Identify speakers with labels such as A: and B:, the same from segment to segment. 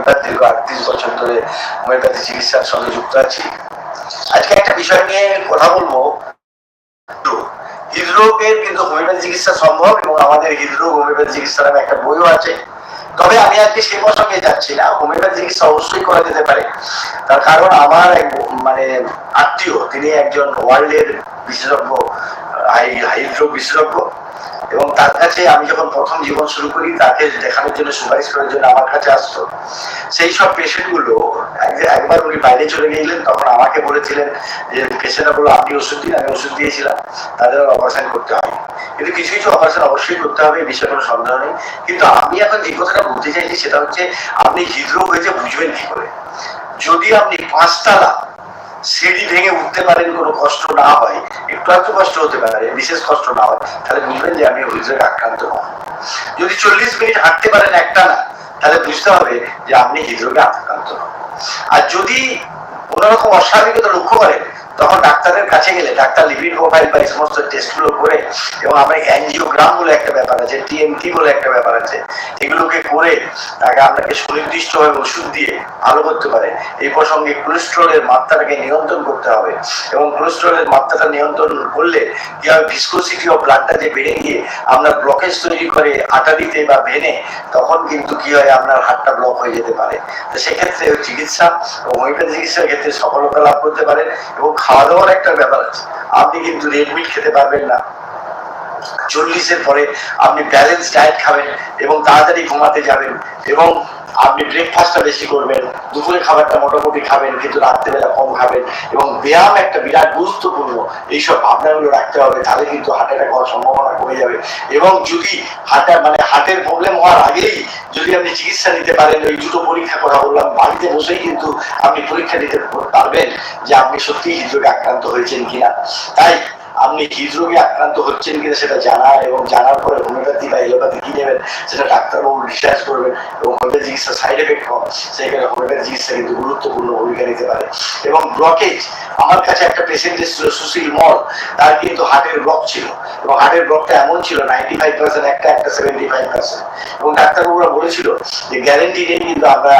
A: দীর্ঘ আটত্রিশ বছর ধরে হোমিওপ্যাথি চিকিৎসার সঙ্গে যুক্ত আছি। আজকে একটা বিষয় নিয়ে কথা বলব। হৃদরোগের কিন্তু হোমিওপ্যাথি চিকিৎসা সম্ভব এবং আমাদের হৃদরোগ হোমিওপ্যাথি চিকিৎসা নামে একটা বইও আছে। তবে আমি আজকে সে প্রসঙ্গে যাচ্ছি না। হোমিওপ্যাথি চিকিৎসা অবশ্যই করা যেতে পারে। তার কারণ আমার এক মানে আত্মীয়, তিনি একজন ওয়ার্ল্ডের বিশেষজ্ঞ হৃদরোগ বিশেষজ্ঞ, এবং তার কাছে আমি যখন প্রথম জীবন শুরু করি, তাকে দেখানোর জন্য, সুপারিশ করার জন্য আমার কাছে আসতো। সেই সব পেশেন্টগুলো একবার উনি বাইরে চলে গেলেন, তখন আমাকে বলেছিলেন যে, পেশেন্টরা বলল, আপনি ওষুধ দিন, আমি ওষুধ দিয়েছিলাম, তাদের অপারেশন করতে হবে। কিন্তু কিছু কিছু অপারেশন অবশ্যই করতে হবে বিষয়ে কোনো সন্দেহ নেই। কিন্তু আমি এখন যে কথাটা বলতে চাইছি, সেটা হচ্ছে, আপনি হৃদরোগ হয়েছে বুঝবেন কি করে? যদি আপনি পাঁচতলা সিঁড়ি ভেঙে উঠতে পারেন, কোনো কষ্ট না হয়। একটু একটু কষ্ট হতে পারে, বিশেষ কষ্ট না হয়। তাহলে বুঝবেন যে আমি হৃদরোগে আক্রান্ত হব যদি চল্লিশ মিনিট হাঁটতে পারেন একটা না তাহলে বুঝতে হবে যে আপনি হৃদরোগে আক্রান্ত হন আর যদি কোনোরকম অস্বাভাবিকতা লক্ষ্য করেন তখন ডাক্তারের কাছে গেলে, ডাক্তার লিপিড প্রোফাইল এই সমস্ত টেস্টগুলো করে এবং আমরা অ্যাঞ্জিওগ্রাম বলে একটা ব্যাপার আছে টিএমটি বলে একটা ব্যাপার আছে, এগুলোকে করে তাকে আপনাকে সুনির্দিষ্টভাবে ওষুধ দিয়ে ভালো করতে পারে এই প্রসঙ্গে কোলেস্ট্রলের মাত্রাটাকে নিয়ন্ত্রণ করতে হবে এবং কোলেস্ট্রলের মাত্রাটা নিয়ন্ত্রণ করলে কি হবে ভিসকোসিটি অফ ব্লাডটা যে বেড়ে গিয়ে আপনার ব্লকেজ তৈরি করে আটারিতে বা ভেনে তখন কিন্তু কি হয়, আপনার হাতটা ব্লক হয়ে যেতে পারে। তো সেক্ষেত্রে চিকিৎসা হোমিওপ্যাথি চিকিৎসার ক্ষেত্রে সফলতা লাভ করতে পারেন এবং খাওয়া দাওয়ার একটা ব্যাপার আছে। আপনি কিন্তু রেডমিট খেতে পারবেন না। চল্লিশের পরে আপনি ব্যালেন্স ডায়েট খাবেন এবং তাড়াতাড়ি ঘুমাতে যাবেন এবং আপনি ব্রেকফাস্টটা বেশি করবেন দুপুরে খাবারটা মোটামুটি খাবেন, কিন্তু রাত্রেবেলা কম খাবেন এবং ব্যায়াম একটা বিরাট গুরুত্বপূর্ণ। এইসব ভাবনাগুলো রাখতে হবে, তাহলে কিন্তু হার্ট অ্যাটাক হওয়ার সম্ভাবনা কমে যাবে। এবং যদি হার্টের মানে হার্টের প্রবলেম হওয়ার আগেই যদি আপনি চিকিৎসা নিতে পারেন, ওই দুটো পরীক্ষা করা বললাম, বাড়িতে বসেই কিন্তু আপনি পরীক্ষা নিতে পারবেন যে আপনি সত্যি হৃদরোগে আক্রান্ত হয়েছেন কিনা। তাই আপনি হৃদরোগে আক্রান্ত হচ্ছেন কিনা সেটা জানা এবং জানার পরে হোমিওপ্যাথি বা এলোপ্যাথি কি নেবেন, সেটা ডাক্তারবাবু রিসার্চ করবেন এবং হোমিওপ্যাথি চিকিৎসা সাইড এফেক্ট কম সেখানে হোমিওপ্যাথি চিকিৎসা কিন্তু গুরুত্বপূর্ণ ভূমিকা নিতে পারে। এবং ব্লকেজ আমার কাছে একটা পেশেন্ট এসেছিল, সুশীল মল, তার কিন্তু হার্টের ব্লক ছিল। এবং হার্টের ব্লকটা এমন ছিল নাইনটি ফাইভ পার্সেন্ট একটা একটা সেভেন্টি ফাইভ পার্সেন্ট এবং ডাক্তারবাবুরা বলেছিল যে গ্যারেন্টি নেই, কিন্তু আমরা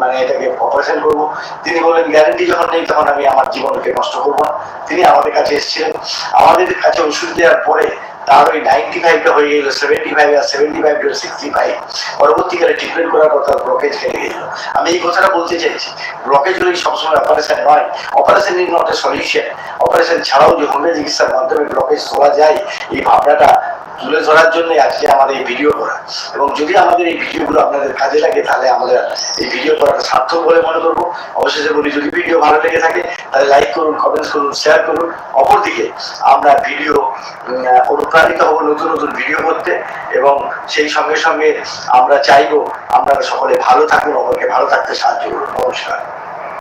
A: মানে এটাকে অপারেশন করব। তিনি বলেন গ্যারেন্টি যখন নেই, তখন আমি আমার জীবনকে নষ্ট করব না। তিনি আমাদের কাছে এসেছিলেন। আমাদের কাছে ওষুধ দেওয়ার পরে তার ওই নাইনটি ফাইভটা হয়ে গেল seventy five R seventy five to sixty five পরবর্তীকালে ট্রিটমেন্ট করার পর তার ব্লকেজ কেটে গেল। আমি এই কথাটা বলতে চাইছি ব্লকেজ হলে সবসময় অপারেশন নয়। Operation is not a solution operation ছাড়াও যে হোমিও চিকিৎসার মাধ্যমে ব্লকেজ তোলা যায়, এই ভাবনাটা তুলে ধরার জন্য আজকে আমাদের এই ভিডিও করা। এবং যদি আমাদের এই ভিডিওগুলো আপনাদের কাজে লাগে, তাহলে আমাদের এই ভিডিও করাটা সার্থক বলে মনে করব। অবশেষে বলি, যদি ভিডিও ভালো লেগে থাকে, তাহলে লাইক করুন কমেন্টস করুন শেয়ার করুন। অপরদিকে আমরা ভিডিও অনুপ্রাণিত হব নতুন নতুন ভিডিও করতে। এবং সেই সঙ্গে সঙ্গে আমরা চাইব, আপনারা সকলে ভালো থাকুন, অপরকে ভালো থাকতে সাহায্য করুন। নমস্কার।